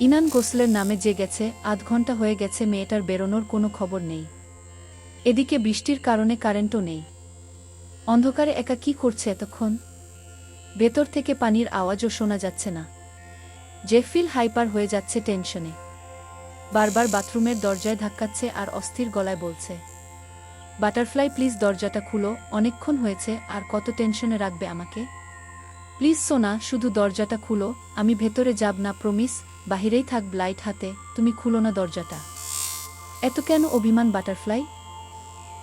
ইনান গোসলের নামে যে গেছে, আধ ঘণ্টা হয়ে গেছে মেয়েটার বেরোনোর কোনো খবর নেই। এদিকে বৃষ্টির কারণে কারেন্টও নেই। অন্ধকারে একা কি করছে এতক্ষণ? ভেতর থেকে পানির আওয়াজও শোনা যাচ্ছে না। জেফিল হাইপার হয়ে যাচ্ছে টেনশনে। বারবার বাথরুমের দরজায় ধাক্কাচ্ছে আর অস্থির গলায় বলছে, বাটারফ্লাই, প্লিজ দরজাটা খুলো, অনেকক্ষণ হয়েছে, আর কত টেনশনে রাখবে আমাকে? প্লিজ সোনা, শুধু দরজাটা খুলো, আমি ভেতরে যাব না, প্রমিস। বাহিরেই থাক ব্লাইট হাতে, তুমি খুলো না দরজাটা। এত কেন অভিমান বাটারফ্লাই?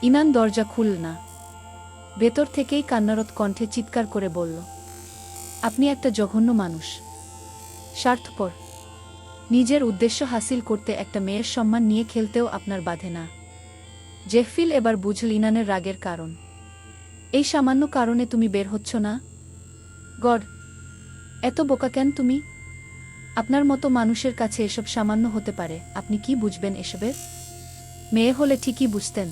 ইনান দরজা খুল না। ভেতর থেকেই কান্নারত কণ্ঠে চিৎকার করে বলল, আপনি একটা জঘন্য মানুষ। স্বার্থপর। নিজের উদ্দেশ্য হাসিল করতে একটা মেয়ের সম্মান নিয়ে খেলতেও আপনার বাধে না। জেফিল এবার বুঝল ইনানের রাগের কারণ। এই সামান্য কারণে তুমি বের হচ্ছ না? গড, এত বোকা কেন তুমি? আপনার মতো মানুষের কাছে এসব সামান্য হতে পারে। আপনি কি বুঝবেন এসবের? মেয়ে হলে ঠিকই বুঝতেন।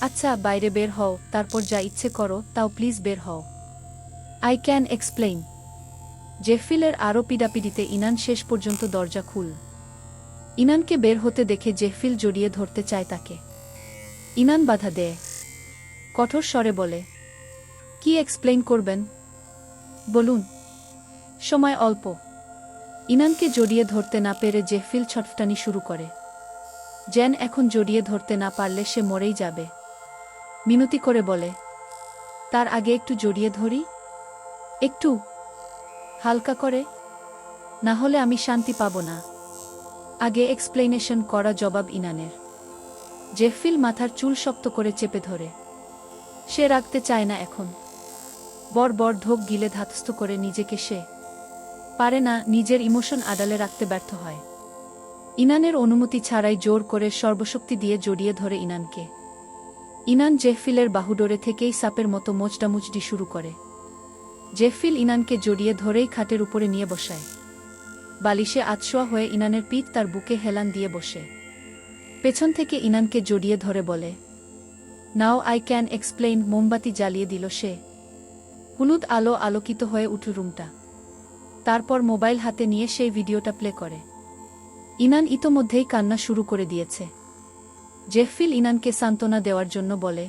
আচ্ছা বাইরে বের হও, তারপর যা ইচ্ছে করো, তাও প্লিজ বের হও। আই ক্যান এক্সপ্লেইন জেফিলের আরও পিডাপিডিতে ইনান শেষ পর্যন্ত দরজা খুল। ইনানকে বের হতে দেখে জেফিল জড়িয়ে ধরতে চায় তাকে। ইনান বাধা দেয়। কঠোর স্বরে বলে, কি এক্সপ্লেইন করবেন? বলুন। সময় অল্প। ইনানকে জড়িয়ে ধরতে না পেরে জেফিল ছটফটানি শুরু করে। জেন এখন জড়িয়ে ধরতে না পারলে সে মরেই যাবে। মিনতি করে বলে, তার আগে একটু জড়িয়ে ধরি। একটু, হালকা করে। না হলে আমি শান্তি পাব না। আগে এক্সপ্লেনেশন করা জবাব ইনানের। জেফিল মাথার চুল শক্ত করে চেপে ধরে। সে রাখতে চায় না এখন। বর বর ঢোক গিলে ধাতস্থ করে নিজেকে সে পারে না নিজের ইমোশন আদালে রাখতে ব্যর্থ হয়। ইনানের অনুমতি ছাড়াই জোর করে সর্বশক্তি দিয়ে জড়িয়ে ধরে ইনানকে। ইনান জেফিলের বাহুডোরে থেকেই সাপের মতো মোচডামুচডি শুরু করে। জেফিল ইনানকে জড়িয়ে ধরেই খাটের উপরে নিয়ে বসায়। বালিশে আতশোয়া হয়ে ইনানের পিঠ তার বুকে হেলান দিয়ে বসে। পেছন থেকে ইনানকে জড়িয়ে ধরে বলে, নাও আই ক্যান এক্সপ্লেইন মোমবাতি জ্বালিয়ে দিল সে। হলুদ আলো আলোকিত হয়ে উঠল রুমটা। তারপর মোবাইল হাতে নিয়ে সেই ভিডিওটা প্লে করে। ইনান ইতোমধ্যেই কান্না শুরু করে দিয়েছে। জেফিল ইনানকে সান্ত্বনা দেওয়ার জন্য বলে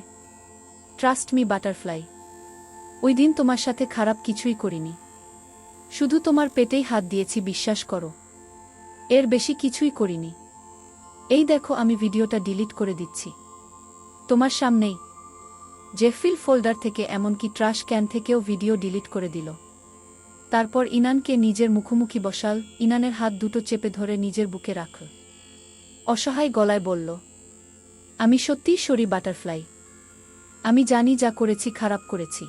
ট্রাস্ট মি বাটারফ্লাই ওই দিন তোমার সাথে খারাপ কিছুই করিনি। শুধু তোমার পেটেই হাত দিয়েছি, বিশ্বাস করো। এর বেশি কিছুই করিনি। এই দেখো, আমি ভিডিওটা ডিলিট করে দিচ্ছি। তোমার সামনেই। জেফিল ফোল্ডার থেকে এমনকি ট্রাশ ক্যান থেকেও ভিডিও ডিলিট করে দিল। তারপর ইনানকে নিজের মুখোমুখি বসাল, ইনানের হাত দুটো চেপে ধরে নিজের বুকে রাখল অসহায় গলায় বলল, আমি সত্যিই সরি, বাটারফ্লাই। আমি জানি যা করেছি, খারাপ করেছি।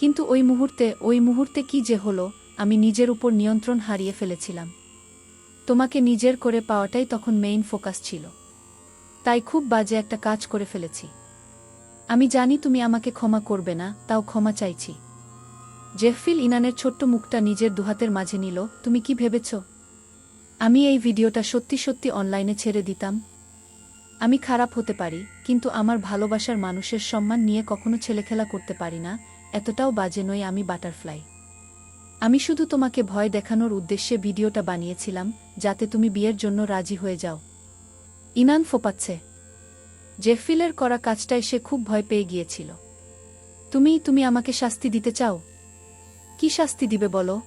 কিন্তু ওই মুহূর্তে ওই মুহূর্তে কি যে হলো, আমি নিজের উপর নিয়ন্ত্রণ হারিয়ে ফেলেছিলাম। তোমাকে নিজের করে পাওয়াটাই তখন মেইন ফোকাস ছিল। তাই খুব বাজে একটা কাজ করে ফেলেছি। আমি জানি তুমি আমাকে ক্ষমা করবে না, তাও ক্ষমা চাইছি। জেফিল ইনানের ছোট্ট মুখটা নিজের দুহাতের মাঝে নিল, তুমি কি ভেবেছ? আমি এই ভিডিওটা সত্যি সত্যি অনলাইনে ছেড়ে দিতাম। আমি খারাপ হতে পারি, কিন্তু আমার ভালোবাসার মানুষের সম্মান নিয়ে কখনো ছেলেখেলা করতে পারি না, এতটাও বাজে নই আমি বাটারফ্লাই। আমি শুধু তোমাকে ভয় দেখানোর উদ্দেশ্যে ভিডিওটা বানিয়েছিলাম, যাতে তুমি বিয়ের জন্য রাজি হয়ে যাও। ইনান ফোপাচ্ছে। জেফিলের করা কাজটায় সে খুব ভয় পেয়ে গিয়েছিল। তুমি তুমি আমাকে শাস্তি দিতে চাও? কি শাস্তি দিবে বলো?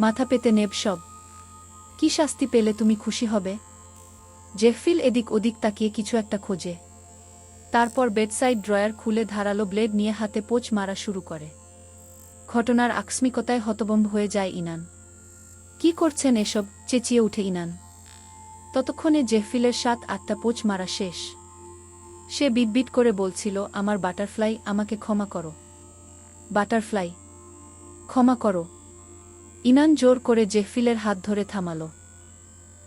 মাথা পেতে নেব সব। কি শাস্তি পেলে তুমি খুশি হবে? জেফিল এদিক ওদিক তাকিয়ে কিছু একটা খোঁজে। তারপর বেডসাইড ড্রয়ার খুলে ধারালো ব্লেড নিয়ে হাতে পোচ মারা শুরু করে। ঘটনার আকস্মিকতায় হতবম্ব হয়ে যায় ইনান। কি করছেন এসব? চেঁচিয়ে উঠে ইনান। ততক্ষণে জেফিলের সাত আটটা পোচ মারা শেষ। সে বিটবিট করে বলছিল, আমার বাটারফ্লাই, আমাকে ক্ষমা করো। বাটারফ্লাই ক্ষমা করো। ইনান জোর করে জেফিলের হাত ধরে থামাল।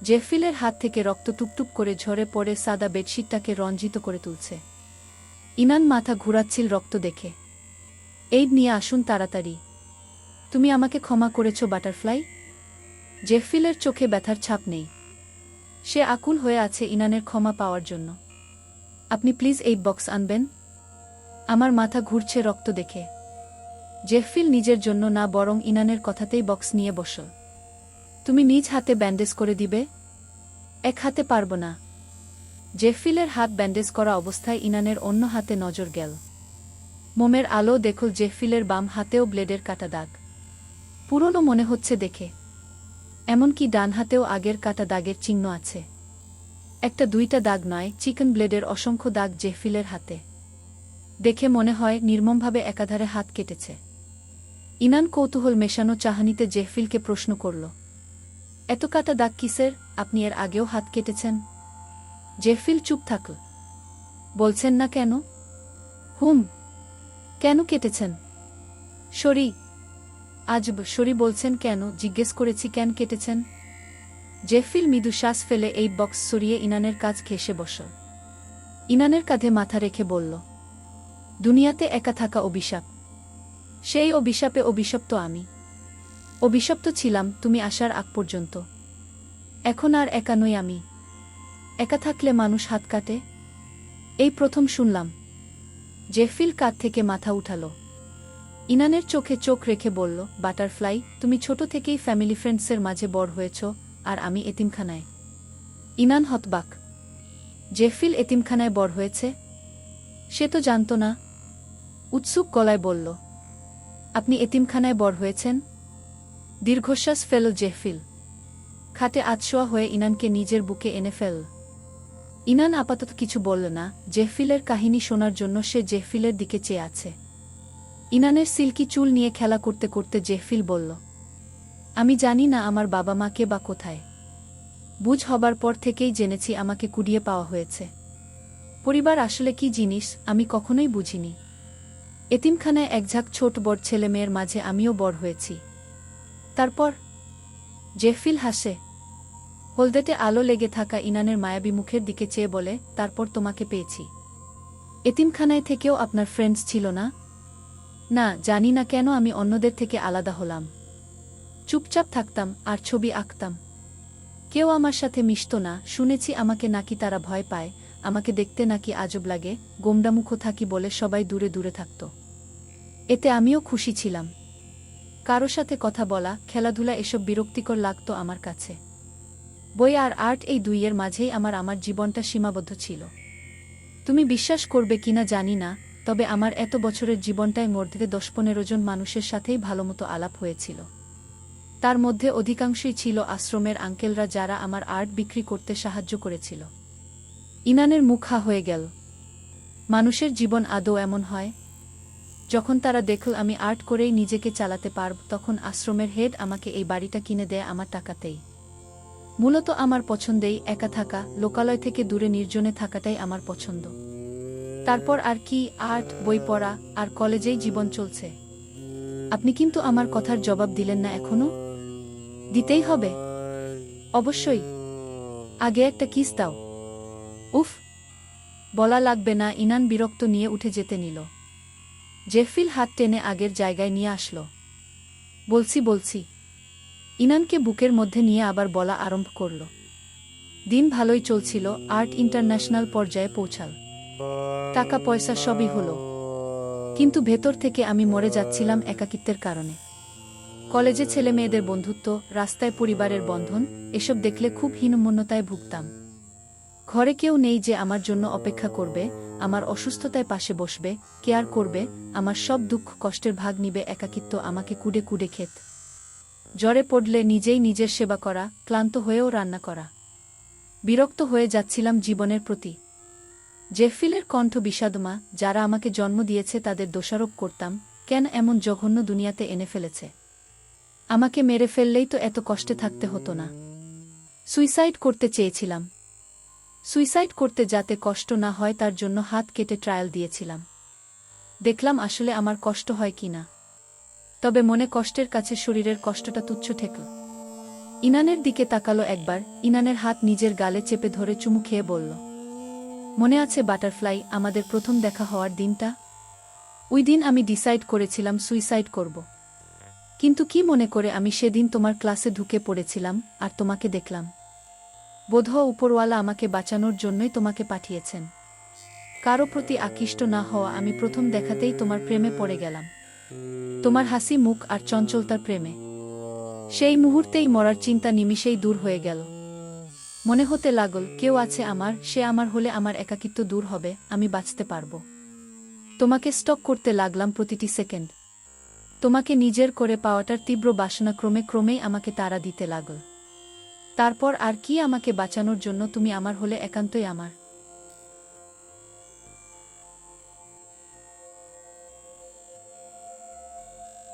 জেফিলের হাত থেকে রক্ত টুপটুপ করে ঝরে পড়ে সাদা বেডশিটটাকে রঞ্জিত করে তুলছে। ইনান মাথা ঘুরাচ্ছিল রক্ত দেখে। এইড নিয়ে আসুন তাড়াতাড়ি। তুমি আমাকে ক্ষমা করেছ, বাটারফ্লাই? জেফিলের চোখে ব্যথার ছাপ নেই। সে আকুল হয়ে আছে ইনানের ক্ষমা পাওয়ার জন্য। আপনি প্লিজ এই বক্স আনবেন? আমার মাথা ঘুরছে রক্ত দেখে। জেফিল নিজের জন্য না, বরং ইনানের কথাতেই বক্স নিয়ে বস। তুমি নিজ হাতে ব্যান্ডেজ করে দিবে? এক হাতে পারব না। জেফিলের হাত ব্যান্ডেজ করা অবস্থায় ইনানের অন্য হাতে নজর গেল। মোমের আলো দেখল জেফিলের বাম হাতেও ব্লেডের কাটা দাগ। পুরনো মনে হচ্ছে দেখে। এমনকি ডান হাতেও আগের কাটা দাগের চিহ্ন আছে। একটা দুইটা দাগ নয়, চিকেন ব্লেডের অসংখ্য দাগ জেফিলের হাতে। দেখে মনে হয় নির্মমভাবে একাধারে হাত কেটেছে। ইনান কৌতূহল মেশানো চাহানিতে জেফিলকে প্রশ্ন করল, এত কাটা দাগ কিসের আপনি এর আগেও হাত কেটেছেন? জেফিল চুপ থাকল। বলছেন না কেন? হুম। কেন কেটেছেন? সরি আজ সরি বলছেন কেন? জিজ্ঞেস করেছি, কেন কেটেছেন? জেফিল মৃদু শ্বাস ফেলে এই বক্স সরিয়ে ইনানের কাজ ঘেসে বস ইনানের কাঁধে মাথা রেখে বলল, দুনিয়াতে একা থাকা অভিশাপ। সেই অভিশাপে অভিশপ্ত আমি। অভিশপ্ত ছিলাম তুমি আসার আগ পর্যন্ত। এখন আর একা নই আমি। একা থাকলে মানুষ হাত কাটে। এই প্রথম শুনলাম। জেফিল কাঁধ থেকে মাথা উঠাল। ইনানের চোখে চোখ রেখে বলল, বাটারফ্লাই, তুমি ছোট থেকেই ফ্যামিলি ফ্রেন্ডসের মাঝে বড় হয়েছ, আর আমি এতিমখানায়। ইনান হতবাক। জেফিল এতিমখানায় বড় হয়েছে? সে তো জানত না। উৎসুক গলায় বলল আপনি এতিমখানায় বড় হয়েছেন? দীর্ঘশ্বাস ফেল জেহফিল। খাটে আতশোয়া হয়ে ইনানকে নিজের বুকে এনে ফেল। ইনান আপাতত কিছু বলল না, জেহফিলের কাহিনী শোনার জন্য সে জেফিলের দিকে চেয়ে আছে। ইনানের সিল্কি চুল নিয়ে খেলা করতে করতে জেফিল বলল, আমি জানি না আমার বাবা মাকে বা কোথায়। বুঝ হবার পর থেকেই জেনেছি আমাকে কুড়িয়ে পাওয়া হয়েছে। পরিবার আসলে কি জিনিস আমি কখনোই বুঝিনি। এতিমখানায় একঝাঁক ছোট বড় ছেলে মেয়ের মাঝে আমিও বড় হয়েছি। তারপর জেফিল হাসে, হলদেটে আলো লেগে থাকা ইনানের মায়াবী মুখের দিকে চেয়ে বলে, তারপর তোমাকে পেয়েছি। এতিমখানায় থেকেও আপনার ফ্রেন্ডস ছিল না? না, জানি না কেন আমি অন্যদের থেকে আলাদা হলাম। চুপচাপ থাকতাম আর ছবি আঁকতাম। কেউ আমার সাথে মিশত না, শুনেছি আমাকে নাকি তারা ভয় পায়, আমাকে দেখতে নাকি আজব লাগে, গোমডামুখো থাকি বলে সবাই দূরে দূরে থাকত। এতে আমিও খুশি ছিলাম। কারও সাথে কথা বলা, খেলাধুলা এসব বিরক্তিকর লাগত আমার কাছে। বই আর আর্ট এই দুইয়ের মাঝেই আমার আমার জীবনটা সীমাবদ্ধ ছিল। তুমি বিশ্বাস করবে কিনা জানি না, তবে আমার এত বছরের জীবনটায় মধ্যে দশ পনেরো জন মানুষের সাথেই ভালোমতো আলাপ হয়েছিল। তার মধ্যে অধিকাংশই ছিল আশ্রমের আঙ্কেলরা যারা আমার আর্ট বিক্রি করতে সাহায্য করেছিল। ইনানের মুখা হয়ে গেল। মানুষের জীবন আদৌ এমন হয়? যখন তারা দেখল আমি আর্ট করেই নিজেকে চালাতে পারব, তখন আশ্রমের হেড আমাকে এই বাড়িটা কিনে দেয় আমার টাকাতেই। মূলত আমার পছন্দেই একা থাকা, লোকালয় থেকে দূরে নির্জনে থাকাটাই আমার পছন্দ। তারপর আর কি আর্ট, বই পড়া আর কলেজেই জীবন চলছে। আপনি কিন্তু আমার কথার জবাব দিলেন না এখনও? দিতেই হবে। অবশ্যই। আগে একটা কিস দাও। উফ! বলা লাগবে না, ইনান বিরক্ত নিয়ে উঠে যেতে নিল। জেফিল হাত টেনে আগের জায়গায় নিয়ে আসলো। বলছি বলছি। ইনানকে বুকের মধ্যে নিয়ে আবার বলা আরম্ভ করল। দিন ভালোই চলছিল, আর্ট ইন্টারন্যাশনাল পর্যায়ে পৌঁছাল। টাকা, পয়সা সবই হলো। কিন্তু ভেতর থেকে আমি মরে যাচ্ছিলাম একাকিত্বের কারণে। কলেজে ছেলে মেয়েদের বন্ধুত্ব, রাস্তায় পরিবারের বন্ধন, এসব দেখলে খুব হীনমন্যতায় ভুগতাম। ঘরে কেউ নেই যে আমার জন্য অপেক্ষা করবে, আমার অসুস্থতায় পাশে বসবে, কেয়ার করবে, আমার সব দুঃখ কষ্টের ভাগ নিবে একাকিত্ব আমাকে কুডে কুডে খেত জ্বরে পড়লে নিজেই নিজের সেবা করা, ক্লান্ত হয়েও রান্না করা। বিরক্ত হয়ে যাচ্ছিলাম জীবনের প্রতি। জেফিলের কণ্ঠ বিষাদমা, যারা আমাকে জন্ম দিয়েছে তাদের দোষারোপ করতাম, কেন এমন জঘন্য দুনিয়াতে এনে ফেলেছে? আমাকে মেরে ফেললেই তো এত কষ্টে থাকতে হতো না। সুইসাইড করতে চেয়েছিলাম। সুইসাইড করতে যাতে কষ্ট না হয় তার জন্য হাত কেটে ট্রায়াল দিয়েছিলাম। দেখলাম আসলে আমার কষ্ট হয় কি না। তবে মনে কষ্টের কাছে শরীরের কষ্টটা তুচ্ছ ঠেকল। ইনানের দিকে তাকালো একবার, ইনানের হাত নিজের গালে চেপে ধরে চুমু খেয়ে বলল, মনে আছে বাটারফ্লাই, আমাদের প্রথম দেখা হওয়ার দিনটা? ওই দিন আমি ডিসাইড করেছিলাম সুইসাইড করব। কিন্তু কি মনে করে আমি সেদিন তোমার ক্লাসে ঢুকে পড়েছিলাম আর তোমাকে দেখলাম। বোধহ উপরওয়ালা আমাকে বাঁচানোর জন্যই তোমাকে পাঠিয়েছেন। কারও প্রতি আকৃষ্ট না হওয়া আমি প্রথম দেখাতেই তোমার প্রেমে পড়ে গেলাম। তোমার হাসি, মুখ আর চঞ্চলতার প্রেমে। সেই মুহূর্তেই মরার চিন্তা নিমিষেই দূর হয়ে গেল। মনে হতে লাগল, কেউ আছে আমার, সে আমার হলে আমার একাকিত্ব দূর হবে, আমি বাঁচতে পারব। তোমাকে স্টক করতে লাগলাম প্রতিটি সেকেন্ড। তোমাকে নিজের করে পাওয়াটার তীব্র বাসনা ক্রমে ক্রমেই আমাকে তাড়া দিতে লাগল। তারপর আর কি আমাকে বাঁচানোর জন্য তুমি আমার হলে একান্তই আমার।